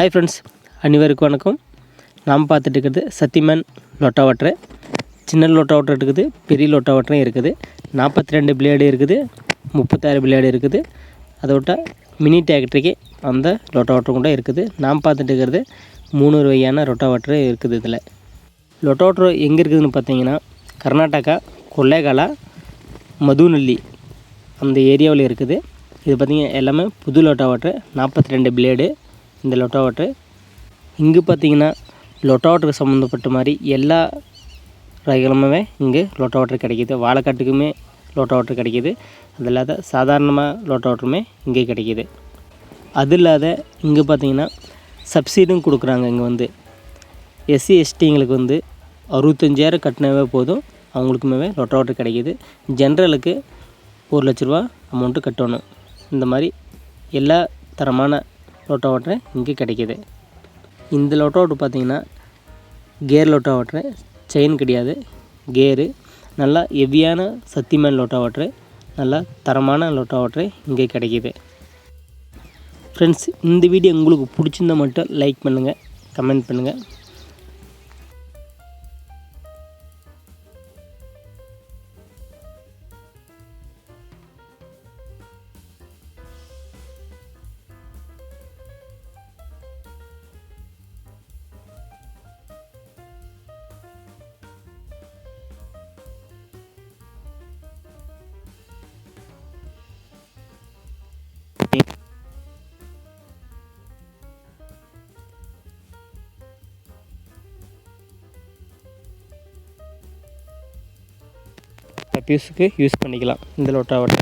Hi friends அனைவருக்கும் வணக்கம். நாம் பார்த்துட்டு இருக்கிறது சத்திமன் லொட்டா வாட்டரு சின்ன லொட்டா வாட்டர் இருக்குது பெரிய லொட்டா வாட்டரும் இருக்குது. நாற்பத்தி ரெண்டு பிளேடு இருக்குது முப்பத்தாறு பிளேடு இருக்குது. அதை விட்டால் மினி டிராக்டருக்கு அந்த லொட்டா வாட்டர் கூட இருக்குது. நாம் பார்த்துட்டு இருக்கிறது மூணு வகையான ரொட்டா வாட்டர் இருக்குது இதில். லொட்டா வாட்டர் எங்கே இருக்குதுன்னு பார்த்தீங்கன்னா கர்நாடகா கொள்ளைகாலா மதுநெல்லி அந்த ஏரியாவில் இருக்குது. இது பார்த்திங்கன்னா எல்லாமே புது லொட்டா வாட்டர் நாற்பத்தி ரெண்டு பிளேடு. இந்த லொட்டோ வாட்ரு இங்கே பார்த்தீங்கன்னா லொட்டா வாட்டருக்கு சம்மந்தப்பட்ட மாதிரி எல்லா ரகங்களுமே இங்கே லொட்டா வாட்டர் கிடைக்கிது. வாழைக்காட்டுக்குமே லொட்டா வாட்டர் கிடைக்கிது. அது இல்லாத சாதாரணமாக லோட்டா வாட்டருமே இங்கே கிடைக்கிது. அது இல்லாத இங்கே பார்த்தீங்கன்னா சப்சிடியும் கொடுக்குறாங்க இங்கே வந்து. எஸ்சி எஸ்டிங்களுக்கு வந்து அறுபத்தஞ்சாயிரம் கட்டினாவே போதும். அவங்களுக்குமே லொட்டா வாட்டர் கிடைக்கிது. ஜென்ரலுக்கு ஒரு லட்ச ரூபா அமௌண்ட்டு கட்டணும். இந்த மாதிரி எல்லா தரமான லோட்டா வாட்டர் இங்கே கிடைக்கிது. இந்த லோட்டா வாட்டர் பார்த்தீங்கன்னா கேர் லோட்டா வாட்டர் செயின் கிடையாது. கேரு நல்லா ஹெவியான சத்தியமான லோட்டா வாட்டர் நல்லா தரமான லோட்டா வாட்டர் இங்கே கிடைக்கிது. ஃப்ரெண்ட்ஸ் இந்த வீடியோ உங்களுக்கு பிடிச்சிருந்தா மட்டும் லைக் பண்ணுங்கள் கமெண்ட் பண்ணுங்கள் பீஸுக்கு யூஸ் பண்ணிக்கலாம் இந்த லோட்டாவோட